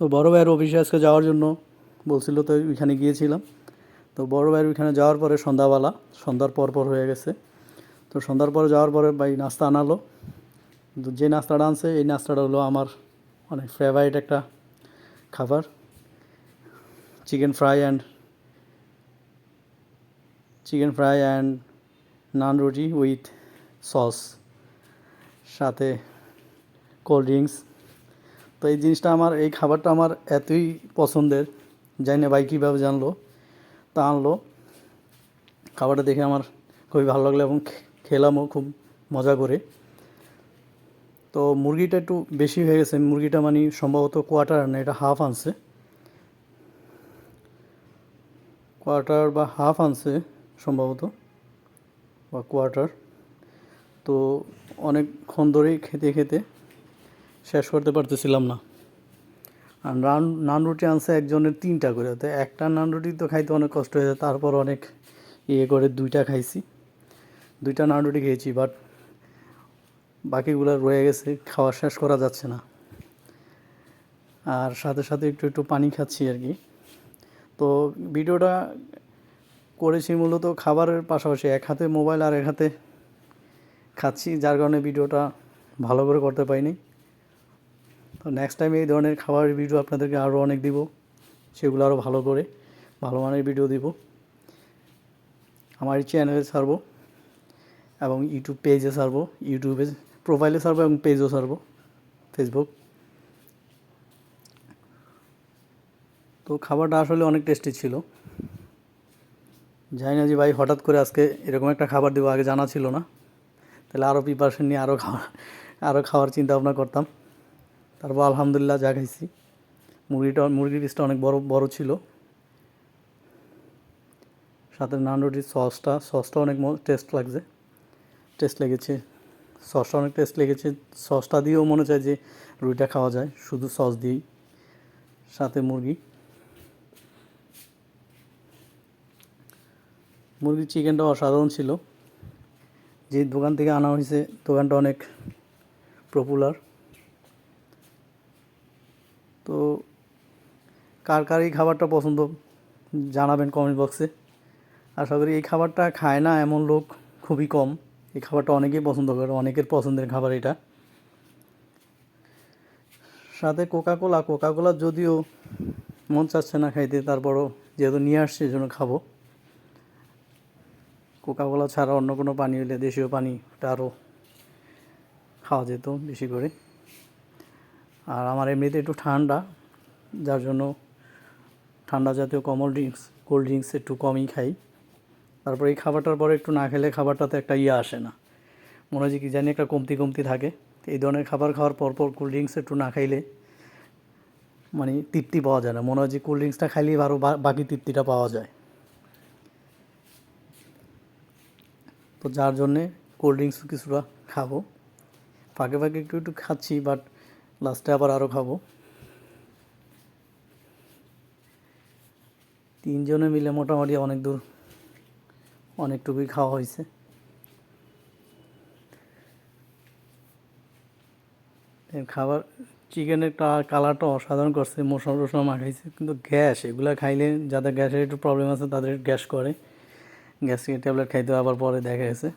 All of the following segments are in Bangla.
তো বড় ভাইয়ের অফিসে আজকে যাওয়ার জন্য বলছিল, তো ওইখানে গিয়েছিলাম। তো বড় ভাইয়ের ওইখানে যাওয়ার পরে সন্ধ্যাবেলা, সন্ধ্যার পর পর হয়ে গেছে। তো সন্ধ্যার পরে যাওয়ার পরে ভাই নাস্তা আনালো। কিন্তু যে নাস্তাটা আনছে, এই নাস্তাটা হলো আমার অনেক ফেভারিট একটা খাবার chicken fry and chicken fry and naan roti with sauce সাথে কোল্ড ড্রিঙ্কস তো এই জিনিসটা আমার, এই খাবারটা আমার এতই পছন্দের, জানি না ভাই কীভাবে জানলো। তা আনলো। খাবারটা দেখে আমার খুবই ভালো লাগল এবং খেলামও খুব মজা করে। তো মুরগিটা একটু বেশি হয়ে গেছে, মুরগিটা মানে সম্ভবত কোয়ার্টার না, এটা হাফ আনছে। কোয়ার্টার বা হাফ আনছে সম্ভবত, বা কোয়ার্টার। তো অনেকক্ষণ ধরেই খেতে খেতে শেষ করতে পারতেছিলাম না। আর নান নান রুটি আনছে একজনের তিনটা করে। তো একটা নান রুটি তো খাইতে অনেক কষ্ট হয়ে যায় তারপর অনেক ইয়ে করে দুইটা খাইছি। দুইটা নান রুটি খেয়েছি বাট বাকিগুলো রয়ে গেছে, খাওয়া শেষ করা যাচ্ছে না। আর সাথে সাথে একটু একটু পানি খাচ্ছি আর কি। তো ভিডিওটা করেছি মূলত খাবারের পাশাপাশি, এক হাতে মোবাইল আর এক হাতে খাচ্ছি, যার কারণে ভিডিওটা ভালো করে করতে পারিনি। তো নেক্সট টাইম এই ধরনের খাবারের ভিডিও আপনাদেরকে আরও অনেক দিব, সেগুলো আরও ভালো করে, ভালো মানের ভিডিও দিব। আমার চ্যানেলে ছাড়বো এবং ইউটিউব পেজে ছাড়বো ইউটিউবে প্রোফাইলে ছাড়বো এবং পেজও ছাড়বো ফেসবুক তো খাবারটা আসলে অনেক টেস্টি ছিল। জানি না যে ভাই হঠাৎ করে আজকে এরকম একটা খাবার দেবো, আগে জানা ছিল না। তাহলে আরও প্রিপারেশন নিয়ে আরও খাওয়া আরও খাওয়ার চিন্তা ভাবনা করতাম। তারপর আলহামদুলিল্লাহ যা খাইছি। মুরগিটা, মুরগির পিসটা অনেক বড় বড় ছিল। সাথে নান রুটির সসটা সসটা অনেক টেস্ট লাগছে। টেস্ট লেগেছে। সসটা অনেক টেস্ট লেগেছে। সসটা দিয়েও মনে চায় যে রুটিটা খাওয়া যায়, শুধু সস দিয়েই। সাথে মুরগি। মুরগির চিকেনটা অসাধারণ ছিল। যে দোকান থেকে আনা হয়েছে, দোকানটা অনেক পপুলার তো কার কার এই খাবারটা পছন্দ জানাবেন কমেন্ট বক্সে আশা করি এই খাবারটা খায় না এমন লোক খুবই কম। এই খাবারটা অনেকেই পছন্দ করে, অনেকের পছন্দের খাবার এটা। সাথে কোকা কোলা কোকা কোলা যদিও মন চাচ্ছে না খাইতে, তারপরও যেহেতু নিয়ে আসছে জন্য খাব। কোকা কোলা ছাড়া অন্য কোনো পানি হলে দেশীয় পানিটা আরও খাওয়া যেত বেশি করে। আর আমার এমনিতে একটু ঠান্ডা, যার জন্য ঠান্ডা জাতীয় কমল ড্রিঙ্কস কোল্ড ড্রিঙ্কস একটু কমই খাই। তারপর এই খাবারটার পরে একটু না খেলে খাবারটাতে একটা ইয়ে আসে না। মনে হয় যে কী জানি একটা কমতি কমতি থাকে। এই ধরনের খাবার খাওয়ার পর পর কোল্ড ড্রিঙ্কস একটু না খাইলে মানে তৃপ্তি পাওয়া যায় না। মনে হয় যে কোল্ড ড্রিঙ্কসটা খাইলেই আরও বাকি তৃপ্তিটা পাওয়া যায়। তো যার জন্যে কোল্ড ড্রিঙ্কস কিছুটা খাব। ফাঁকে ফাঁকে একটু একটু খাচ্ছি বাট লাস্টে আবার আরও খাব। তিনজনে মিলে মোটামুটি অনেক দূর অনেকটুকুই খাওয়া হয়েছে। খাবার, চিকেনের কালারটা অসাধারণ করছে, মশলা টশলা মাখাইছে, কিন্তু গ্যাস, এগুলো খাইলে যাদের গ্যাসের একটু প্রবলেম আছে, তাদের গ্যাস করে। গ্যাসের ট্যাবলেট খাইতে আবার পরে দেখা গেছে।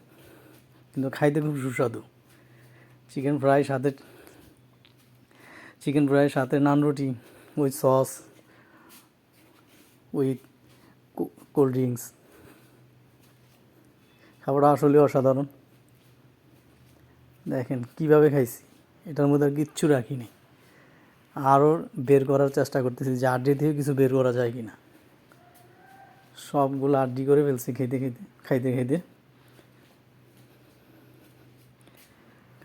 কিন্তু খাইতে খুব সুস্বাদু। চিকেন ফ্রাই সাথে চিকেন ফ্রাই সাথে naan roti with sauce with cold drinks খাবারটা আসলে অসাধারণ। দেখেন কীভাবে খাইছি, এটার মধ্যে আর কিচ্ছু রাখিনি আরও বের করার চেষ্টা করতেছি, যে আড্ডি থেকে কিছু বের করা যায় কি না সবগুলো আড্ডি করে ফেলছি খেতে খেতে খাইতে খাইতে।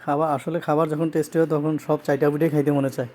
খাবার আসলে খাবার যখন টেস্টি হয় তখন সব চাইটা পিঠে খাইতে মনে চায়।